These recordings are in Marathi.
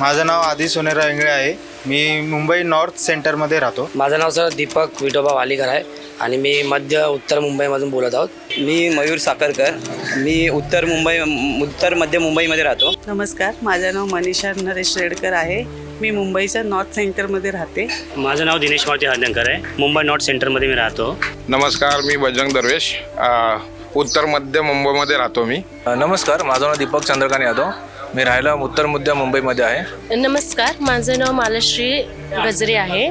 माझं नाव आधी सोनेरा इंगळे आहे. मी मुंबई नॉर्थ सेंटरमध्ये राहतो. माझं नाव सर दीपक विठोबा वालीकर आहे आणि मी मध्य उत्तर मुंबईमधून बोलत आहोत. मी मयूर साखरकर. मी उत्तर मुंबई उत्तर मध्य मुंबईमध्ये राहतो. नमस्कार माझं नाव मनीषा नरेश रेडकर आहे. मी मुंबईच्या नॉर्थ सेंटरमध्ये राहते. माझं नाव दिनेश मारुती हरदंकर आहे. मुंबई नॉर्थ सेंटरमध्ये मी राहतो. नमस्कार मी बजरंग दरवेश. अ, उत्तर मध्य मुंबईमध्ये राहतो मी. नमस्कार माझं नाव दीपक चंद्रकांत यादव. मी राहायला उत्तर मध्य मुंबईमध्ये आहे. नमस्कार माझं नाव मालश्री गजरे आहे.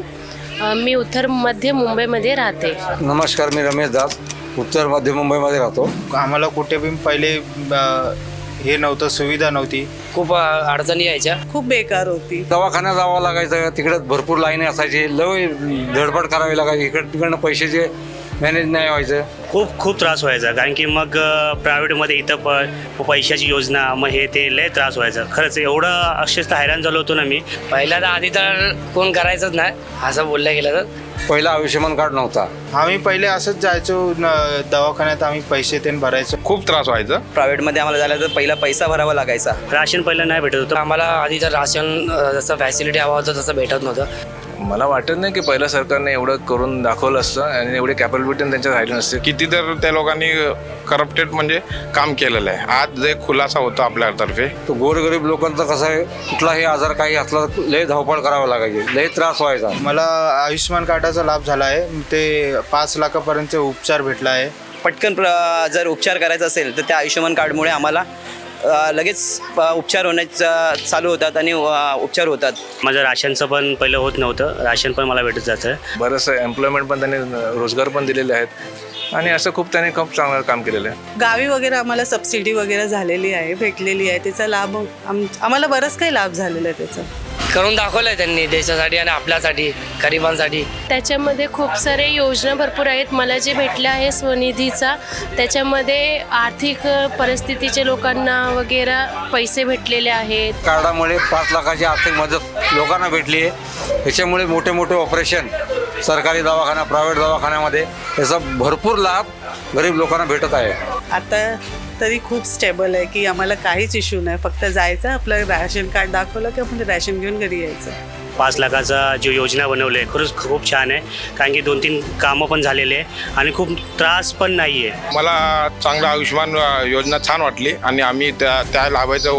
मी उत्तर मध्य मुंबईमध्ये राहते. नमस्कार मी रमेश दास. उत्तर मध्य मुंबईमध्ये राहतो. आम्हाला कुठे पण पहिले हे नव्हतं सुविधा नव्हती. खूप अडचणी यायच्या. खूप बेकार होती. दवाखान्यात जावं लागायचं तिकडे भरपूर लाईनी असायची. लय धडपड करावी लागायची. इकडं तिकडनं पैशाचे मॅनेज नाही व्हायचं. खूप खूप त्रास व्हायचा. कारण की मग प्रायव्हेटमध्ये इथं प पैशाची योजना मग हे ते लय त्रास व्हायचा. खरंच एवढं अक्षरशः हैराण झालो होतो ना मी. पहिला तर आधी तर कोण करायचंच नाही. असं बोललं गेलं तर. पहिला आयुष्यमान कार्ड नव्हता. आम्ही पहिले असंच जायचो न- दवाखान्यात आम्ही पैसे ते भरायचो. खूप त्रास व्हायचा. प्रायव्हेटमध्ये आम्हाला झालं तर पहिला पैसा भरावा लागायचा. राशन पहिलं नाही भेटत होतं. आम्हाला आधी तर राशन जसं फॅसिलिटी हवं होतं तसं भेटत नव्हतं. मला वाटत नाही की पहिलं सरकारने एवढं करून दाखवलं असतं आणि एवढी कॅपॅबिलिटी त्यांच्यात राहिली नसते. किती तर त्या लोकांनी करप्टेड म्हणजे काम केलेलं आहे. आज जे खुलासा होतो आपल्यातर्फे. तो गोरगरीब लोकांचं कसं आहे कुठलाही आजार काही असला लय धावपळ करावं लागायची. लय त्रास व्हायचा. मला आयुष्यमान कार्डाचा लाभ झाला आहे. ते पाच लाखापर्यंत उपचार भेटला आहे. पटकन प्र- जर उपचार करायचा असेल तर त्या आयुष्यमान कार्डमुळे आम्हाला लगेच उपचार होण्याचा चालू होतात आणि उपचार होतात. माझं राशनचं पण पहिलं होत नव्हतं. राशन पण मला भेटत जातं. बरंचसं एम्प्लॉयमेंट पण त्यांनी रोजगार पण दिलेले आहेत. आणि असं खूप त्यांनी खूप चांगलं काम केलेलं आहे. गावी वगैरे आम्हाला सबसिडी वगैरे झालेली आहे भेटलेली आहे. त्याचा लाभ आम आम्हाला बरंच काही लाभ झालेला आहे त्याचा. करून दाखवलं आहे त्यांनी देशासाठी आणि आपल्यासाठी गरिबांसाठी. त्याच्यामध्ये खूप सारे योजना भरपूर आहेत. मला जे भेटलं आहे स्वनिधीचा त्याच्यामध्ये आर्थिक परिस्थितीचे लोकांना वगैरे पैसे भेटलेले आहेत. कार्डामुळे पाच लाखाची आर्थिक मदत लोकांना भेटली आहे. त्याच्यामुळे मोठे मोठे ऑपरेशन सरकारी दवाखाना प्रायव्हेट दवाखान्यामध्ये याचा भरपूर लाभ गरीब लोकांना भेटत आहे. आता तरी खूप स्टेबल आहे की आम्हाला काहीच इश्यू नाही. फक्त जायचं आपलं रॅशन कार्ड दाखवलं की आपण रॅशन घेऊन घरी यायचं. पाच लाखाचा जो योजना बनवली आहे खरंच खूप छान आहे. कारण की दोन तीन कामं पण झालेले आहे आणि खूप त्रास पण नाही आहे. मला चांगलं आयुष्यमान योजना छान वाटली आणि आम्ही त्या त्या लाभाचा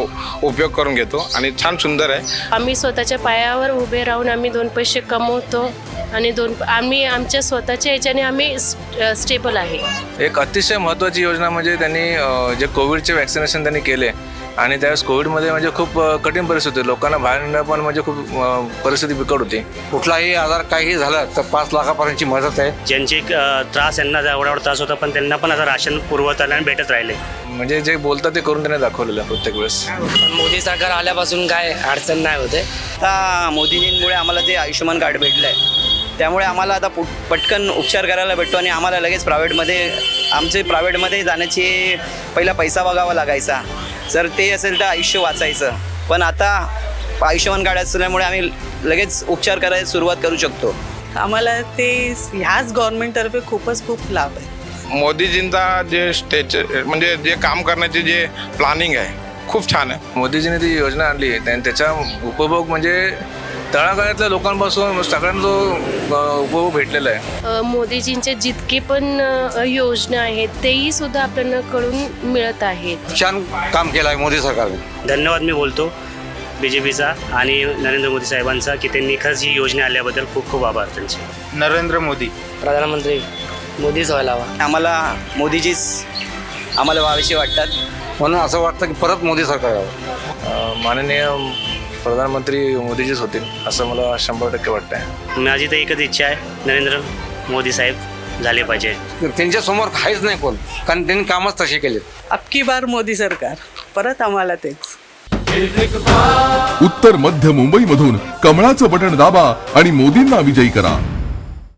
उपयोग करून घेतो आणि छान सुंदर आहे. आम्ही स्वतःच्या पायावर उभे राहून आम्ही दोन पैसे कमवतो आणि दोन आम्ही आमच्या स्वतःच्या ह्याच्याने आम्ही स्टेबल आहे. एक अतिशय महत्त्वाची योजना म्हणजे त्यांनी जे कोविडचे वॅक्सिनेशन त्यांनी केले आणि त्यावेळेस कोविडमध्ये म्हणजे खूप कठीण परिस्थिती होती. लोकांना बाहेर पण म्हणजे खूप परिस्थिती बिकट होती. कुठलाही आजार काही झाला तर पाच लाखापर्यंतची मदत आहे. ज्यांचे त्रास यांना एवढा एवढा त्रास होता पण त्यांना पण आता राशन पुरवत आलं आणि भेटत राहिले. म्हणजे जे बोलतात ते करून त्यांनी दाखवलेलं प्रत्येक वेळेस. पण मोदी सरकार आल्यापासून काय अडचण नाही होते. आता मोदीजींमुळे आम्हाला जे आयुष्यमान कार्ड भेटलं आहे त्यामुळे आम्हाला आता पुट पटकन उपचार करायला भेटतो आणि आम्हाला लगेच प्रायव्हेटमध्ये आमचे प्रायव्हेटमध्ये जाण्याची पहिला पैसा बघावा लागायचा. जर ते असेल तर आयुष्य वाचायचं. पण आता आयुष्यमान कार्ड असल्यामुळे आम्ही लगेच उपचार करायला सुरुवात करू शकतो. आम्हाला ते ह्याच गव्हर्नमेंटतर्फे खूपच खूप लाभ आहे. मोदीजींचा जे स्टेच म्हणजे जे काम करण्याचे जे प्लॅनिंग आहे खूप छान आहे. मोदीजीने ती योजना आणली आणि त्याचा उपभोग म्हणजे तळागाळातल्या लोकांपासून सगळ्यांना उपभोग भेटलेला आहे. मोदीजींचे जितके पण योजना आहेत तेही सुद्धा आपल्याला कळून मिळत आहेत. छान काम केलं आहे मोदी सरकारने. धन्यवाद मी बोलतो बी जे पीचा आणि नरेंद्र मोदी साहेबांचा की त्यांनी खरंच ही योजना आल्याबद्दल खूप खूप आभार त्यांचे. नरेंद्र मोदी. प्रधानमंत्री मोदीच व्हायला हवा. आम्हाला मोदीजीच आम्हाला व्हावेसे वाटतात. म्हणून असं वाटतं की परत मोदी सरकार यावं. माननीय प्रधानमंत्री मोदीजीच होतील असं मला शंभर टक्के वाटतं माझी तर एकच इच्छा आहे नरेंद्र मोदी साहेब झाले पाहिजे. त्यांच्यासमोर काहीच नाही कोण कारण त्यांनी कामच तसे केले. अबकी बार मोदी सरकार परत आम्हाला तेच. उत्तर मध्य मुंबईमधून कमळाचं बटण दाबा आणि मोदींना विजयी करा.